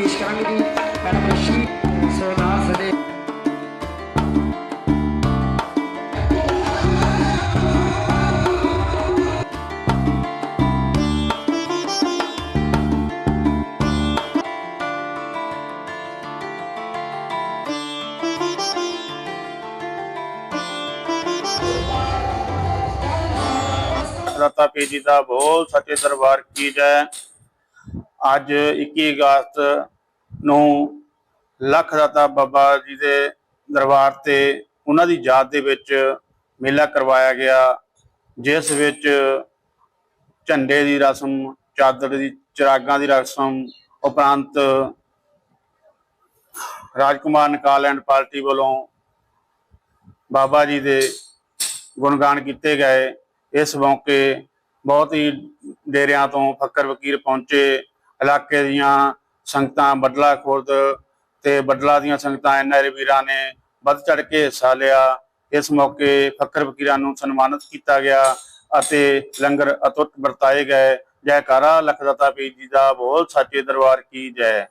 ਪੇਸ਼ ਕਰਾਂਗੇ ਜੀ ਮੈਡਮ ਰਸ਼ੀ ਸੋਨਾਸ ਦੇ ਰਤਾ ਪੀਜੀ ਦਾ ਬੋਲ ਸੱਚੇ ਦਰਬਾਰ ਕੀ ਜੈ। ਅੱਜ 21 ਅਗਸਤ ਨੂੰ ਲੱਖ ਦਾਤਾ ਬਾਬਾ ਜੀ ਦੇ ਦਰਬਾਰ ਤੇ ਉਹਨਾਂ ਦੀ ਯਾਦ ਦੇ ਵਿੱਚ ਮੇਲਾ ਕਰਵਾਇਆ ਗਿਆ, ਜਿਸ ਵਿੱਚ ਝੰਡੇ ਦੀ ਰਸਮ, ਚਾਦਰ ਦੀ, ਚਿਰਾਗਾਂ ਦੀ ਰਸਮ ਉਪਰੰਤ ਰਾਜਕੁਮਾਰ ਨਕਾਲੈਂਡ ਪਾਰਟੀ ਵੱਲੋਂ ਬਾਬਾ ਜੀ ਦੇ ਗੁਣਗਾਨ ਕੀਤੇ ਗਏ। ਇਸ ਮੌਕੇ ਬਹੁਤ ਹੀ ਡੇਰਿਆਂ ਤੋਂ ਫੱਕਰ ਵਕੀਲ ਪਹੁੰਚੇ। ਇਲਾਕੇ ਦੀਆਂ ਸੰਗਤਾਂ ਬਦਲਾ ਖੁਰਦ ਤੇ ਬਦਲਾ ਦੀਆਂ ਸੰਗਤਾਂ ਐਨਆਰ ਵੀਰਾਂ ਨੇ ਵੱਧ ਚੜ ਕੇ ਹਿੱਸਾ ਲਿਆ। ਇਸ ਮੌਕੇ ਫਕਰ ਫਕੀਰਾਂ ਨੂੰ ਸਨਮਾਨਿਤ ਕੀਤਾ ਗਿਆ ਅਤੇ ਲੰਗਰ ਅਤੁੱਟ ਵਰਤਾਏ ਗਏ। ਜੈਕਾਰਾ ਲਖਦਾਤਾ ਪੀਰ ਜੀ ਦਾ ਬੋਲ, ਸੱਚੇ ਦਰਬਾਰ ਕੀ ਜੈ।